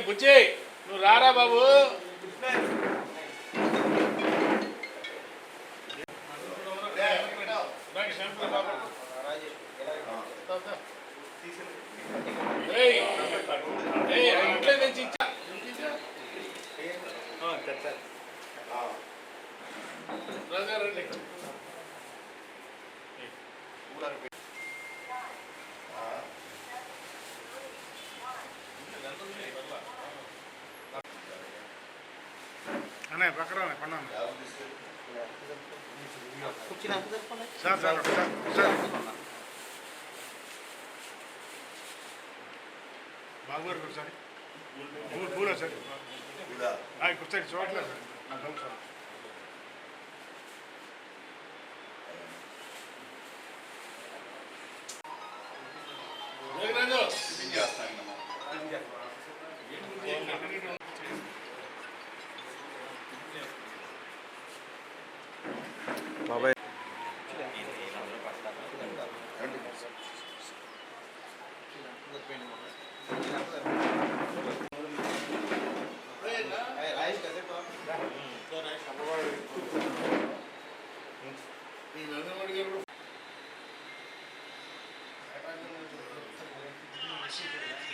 బుజ్జి నువ్వు రారా బాబు? ఇంట్లో నుంచి ఇచ్చా. రాజా అన్నయ్య పక్కన పన్నా సార్ సార్ సార్ బాబు గారు ఒకసారి ఒకసారి చూడట్లేదు సార్. నాకు డౌట్ సార్. కూడా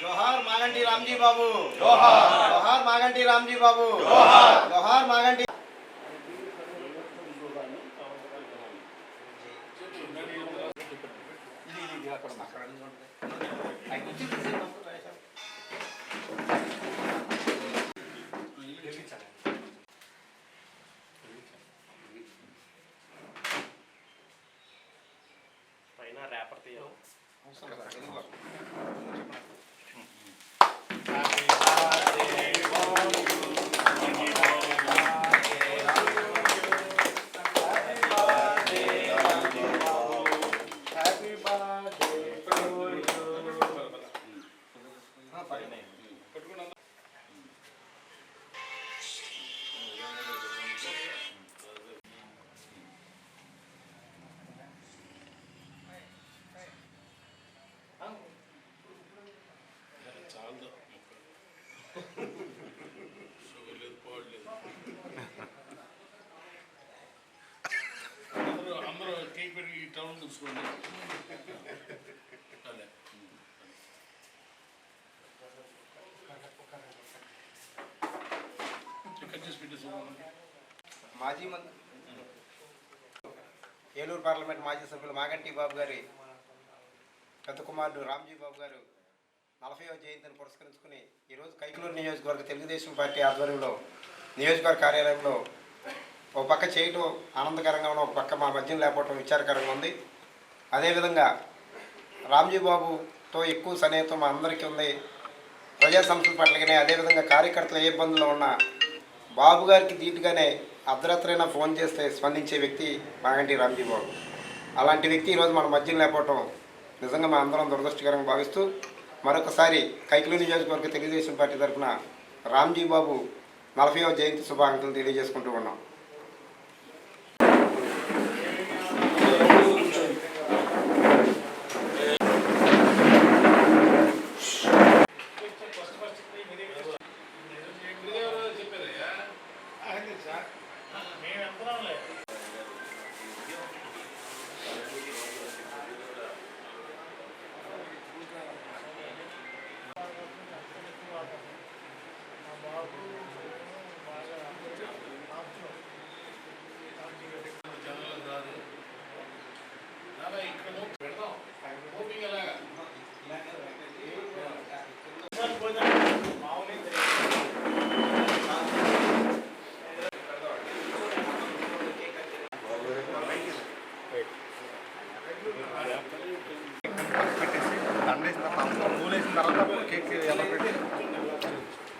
జోహార్ మాగంటి రామ్జీ బాబు. జోహార్. జోహార్ మాగంటి రామ్జీ బాబు. జోహార్. జోహార్ మాగంటి. పైన రేపర్ తీయాలి. చాలు పెరిగి ఈ టౌన్ చూసుకోండి. అదే. మాజీ మంత్రి ఏలూరు పార్లమెంట్ మాజీ సభ్యులు మాగంటి బాబు గారి పెద్ద కుమారుడు రామ్జీ బాబు గారు నలభైవ జయంతిని పురస్కరించుకుని ఈరోజు కైకలూరు నియోజకవర్గ తెలుగుదేశం పార్టీ ఆధ్వర్యంలో నియోజకవర్గ కార్యాలయంలో ఒక పక్క చేయటం ఆనందకరంగా ఉన్న ఒక పక్క మా మద్యం లేకపోవటం విచారకరంగా ఉంది. అదేవిధంగా రామ్జీ బాబుతో ఎక్కువ సన్నిహితం మా అందరికీ ఉంది. ప్రజా సంస్థల పట్ల అదేవిధంగా కార్యకర్తలు ఏ ఇబ్బందుల్లో ఉన్నా బాబు గారికి ధీటుగానే అర్ధరాత్రైనా ఫోన్ చేస్తే స్పందించే వ్యక్తి మాగంటి రామ్జీ బాబు. అలాంటి వ్యక్తి ఈరోజు మన మద్యం లేకపోవటం నిజంగా మా అందరం దురదృష్టకరంగా భావిస్తూ మరొకసారి కైకిలు నియోజకవర్గ తెలుగుదేశం పార్టీ తరఫున రామ్జీ బాబు నలభైవ జయంతి శుభాకాంక్షలు తెలియజేసుకుంటూ ఉన్నాం. temporale.